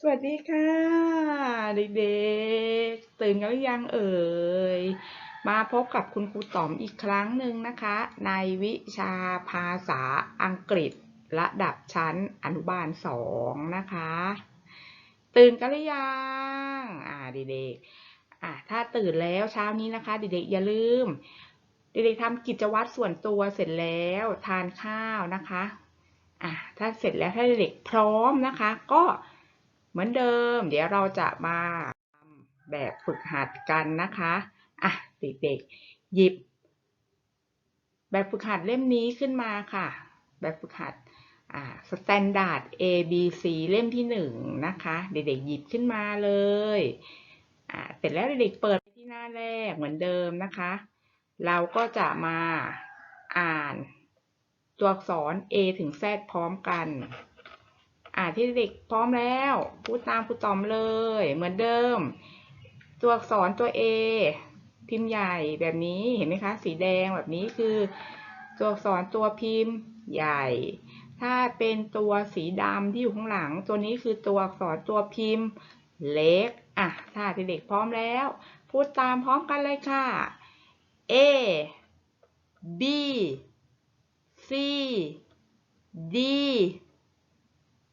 สวัสดีค่ะ เด็กๆ ตื่นกันหรือยังเอ่ย มาพบกับคุณครูต๋อมอีกครั้งหนึ่งนะคะ ในวิชาภาษาอังกฤษระดับชั้นอนุบาลสองนะคะ ตื่นกันหรือยังอ่าเด็กๆอ่าถ้าตื่นแล้วเช้านี้นะคะ เด็กๆอย่าลืม เด็กๆทำกิจวัตรส่วนตัวเสร็จแล้วทานข้าวนะคะอ่าถ้าเสร็จแล้วถ้าเด็กๆพร้อมนะคะ ก็ เหมือนเดิม เดี๋ยวเราจะมาทำแบบฝึกหัดกันนะคะอะเด็กๆหยิบ แบบฝึกหัดเล่มนี้ขึ้นมาค่ะ แบบฝึกหัดอ่า Standard A B C เล่มที่หนึ่งนะคะ เด็กๆหยิบขึ้นมาเลยอ่าเสร็จแล้วเด็กๆเปิดไปที่หน้าแรกเหมือนเดิมนะคะ เราก็จะมาอ่านตัวอักษร A ถึง Z พร้อมกัน อ่าที่เด็กพร้อมแล้ว พูดตามครูต๋อมเลย เหมือนเดิม ตัวอักษรตัว A พิมพ์ใหญ่แบบนี้เห็นไหมคะ สีแดงแบบนี้คือตัวอักษรตัวพิมพ์ใหญ่ ถ้าเป็นตัวสีดำที่อยู่ข้างหลัง ตัวนี้คือตัวอักษรตัวพิมพ์เล็กอะถ้าเด็กพร้อมแล้ว พูดตามพร้อมกันเลยค่ะ A B C D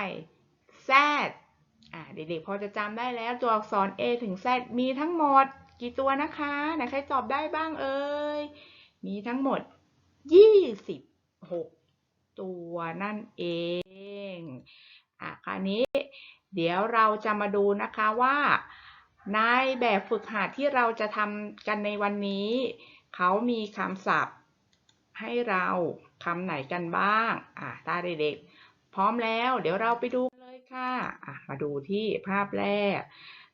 Y Z อ่าเด็กๆพอจะจำได้แล้วตัวอักษร A ถึง Z มีทั้งหมดกี่ตัวนะคะไหนใครตอบได้บ้างเอ่ย มีทั้งหมด 26 ตัวนั่นเอง อะคราวนี้เดี๋ยวเราจะมาดูนะคะว่า ในแบบฝึกหัดที่เราจะทำกันในวันนี้ เขามีคำศัพท์ให้เราคำไหนกันบ้าง อะตาเด็กๆ พร้อมแล้ว เดี๋ยวเราไปดูเลยค่ะะมาดูที่ภาพแรก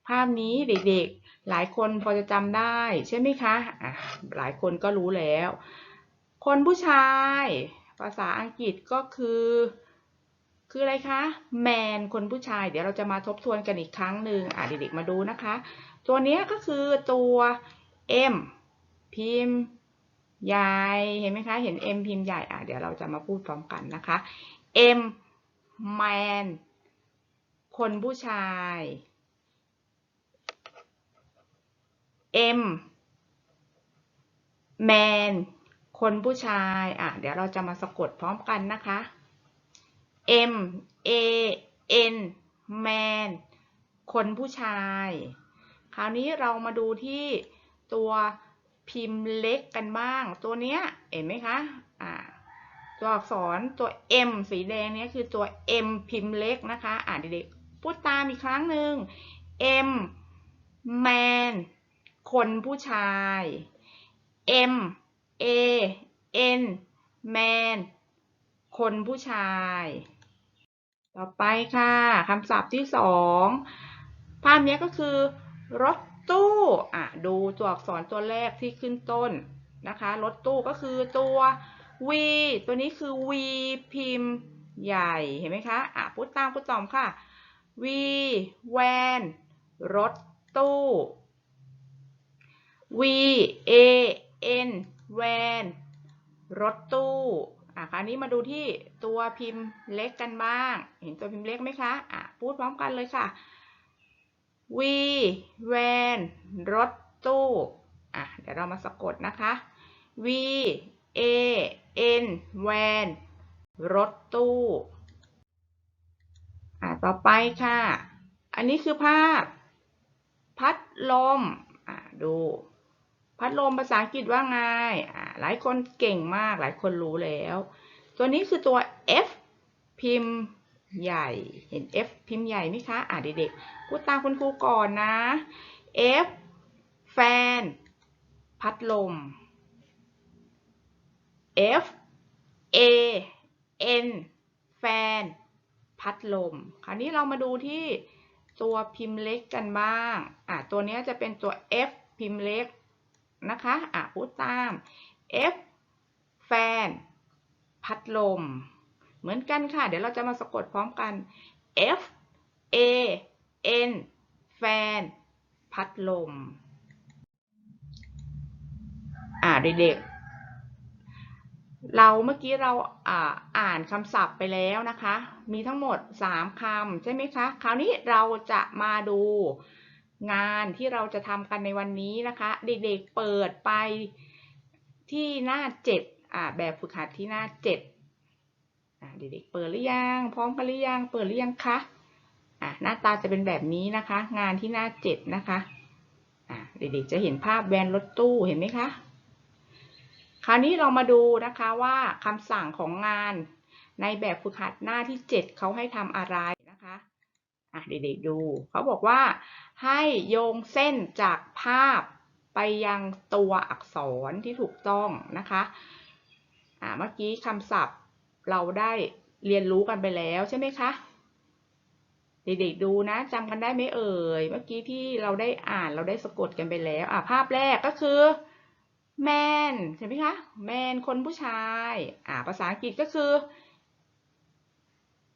ภาพนี้เด็กๆ หลายคนพอจะจำได้ใช่ไหมคะะหลายคนก็รู้แล้ว คนผู้ชาย ภาษาอังกฤษก็คือ คืออะไรคะ แมน คนผู้ชาย เดี๋ยวเราจะมาทบทวนกันอีกครั้งหนึ่งอะเด็กๆ มาดูนะคะ ตัวนี้ก็คือตัว M พิมพ์ใหญ่ เห็นไหมคะ เห็น M พิมพ์ใหญ่ อะ เดี๋ยวเราจะมาพูดพร้อมกันนะคะ M man คนผู้ชาย M man คนผู้ชาย อะ เดี๋ยวเราจะมาสะกดพร้อมกันนะคะ M A N man คนผู้ชาย คราวนี้เรามาดูที่ตัวพิมพ์เล็กกันบ้าง ตัวเนี้ย เห็นไหมคะ อ่า ตัวอักษรตัว M สีแดงนี้คือตัว M พิมพ์เล็กนะคะ อ่านเด็กๆพูดตามอีกครั้งหนึ่ง M man คนผู้ชาย M A N man คนผู้ชาย ต่อไปค่ะคำศัพท์ที่สองภาพนี้ก็คือรถตู้อะดูตัวอักษรตัวแรกที่ขึ้นต้นนะคะ รถตู้ก็คือตัว V ตัวนี้คือ V พิมพ์ใหญ่ เห็นไหมคะ อะพูดตามพูดตอมค่ะ V van รถตู้ V A N van รถตู้อะคราวนี้มาดูที่ตัวพิมพ์เล็กกันบ้าง เห็นตัวพิมพ์เล็กไหมคะ อะ พูดพร้อมกันเลยค่ะ V van รถตู้ อะ เดี๋ยวเรามาสะกดนะคะ V A N van รถตู้อะต่อไปค่ะ อันนี้คือภาพ พัดลมอะดู พัดลมภาษาอังกฤษว่าไงอ่าหลายคนเก่งมากหลายคนรู้แล้ว ตัวนี้คือตัว F พิมพ์ใหญ่ เห็น F พิมพ์ใหญ่ไหมคะ อ่าเด็กๆพูดตามคุณครูก่อนนะ F แฟน พัดลม F A N แฟน พัดลม คราวนี้เรามาดูที่ตัวพิมพ์เล็กกันบ้าง อะตัวนี้จะเป็นตัว F พิมพ์เล็กนะคะ อะพูดตาม F แฟน พัดลม เหมือนกันค่ะ เดี๋ยวเราจะมาสะกดพร้อมกัน F A N แฟน พัดลม อ่าเด็กๆ เราเมื่อกี้เราอ่านคำศัพท์ไปแล้วนะคะ มีทั้งหมด 3คำใช่ไหมคะ คราวนี้เราจะมาดูงานที่เราจะทำกันในวันนี้นะคะ เด็กๆเปิดไปที่หน้า 7 อ่าแบบฝึกหัดที่หน้า 7 อ่าเด็กๆเปิดหรือยัง พร้อมกันหรือยัง เปิดหรือยังคะ อ่าหน้าตาจะเป็นแบบนี้นะคะ งานที่หน้า 7 นะคะ อ่าเด็กๆจะเห็นภาพแวนรถตู้เห็นไหมคะ คราวนี้เรามาดูนะคะว่าคำสั่งของงานในแบบฝึกหัดหน้าที่ 7 เขาให้ทำอะไรนะคะอะเด็กๆดู เขาบอกว่า ให้โยงเส้นจากภาพไปยังตัวอักษรที่ถูกต้องนะคะอ่าเมื่อกี้คำศัพท์เราได้เรียนรู้กันไปแล้วใช่ไหมคะเด็กๆดูนะจำกันได้ไหมเอ่ย เมื่อกี้ที่เราได้อ่านเราได้สะกดกันไปแล้วอะภาพแรกก็คือ แมนใช่ไหมคะแมนคนผู้ชายอ่าภาษาอังกฤษก็คือ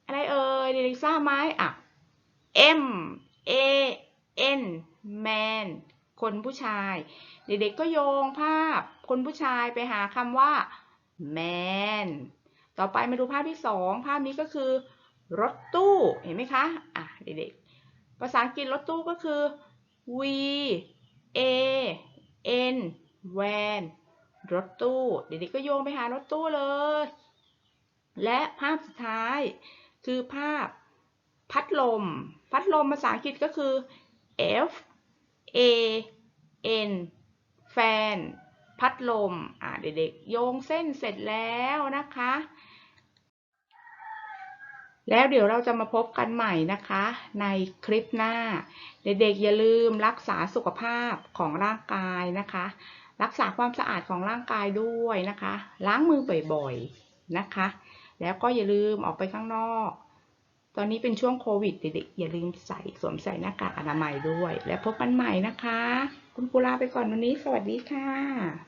อะไรเอ่ยเด็กๆทราบไหมอะ M A N man คนผู้ชาย เด็กๆก็โยงภาพคนผู้ชายไปหาคำว่า man ต่อไปมาดูภาพที่สองภาพนี้ก็คือ รถตู้เห็นไหมคะอะเด็กๆภาษาอังกฤษรถตู้ก็คือ V A N van รถตู้ เด็กๆก็โยงไปหารถตู้เลย และภาพสุดท้ายคือภาพพัดลม พัดลมภาษาอังกฤษก็คือ F A N แฟน พัดลม อ่าเด็กๆ โยงเส้นเสร็จแล้วนะคะ แล้วเดี๋ยวเราจะมาพบกันใหม่นะคะ ในคลิปหน้า เด็กๆ อย่าลืมรักษาสุขภาพของร่างกายนะคะ รักษาความสะอาดของร่างกายด้วยนะคะ ล้างมือบ่อยๆนะคะ แล้วก็อย่าลืมออกไปข้างนอก ตอนนี้เป็นช่วงโควิดเด็กๆอย่าลืมใส่สวมใส่หน้ากากอนามัยด้วย แล้วพบกันใหม่นะคะ คุณกุลาไปก่อนวันนี้ สวัสดีค่ะ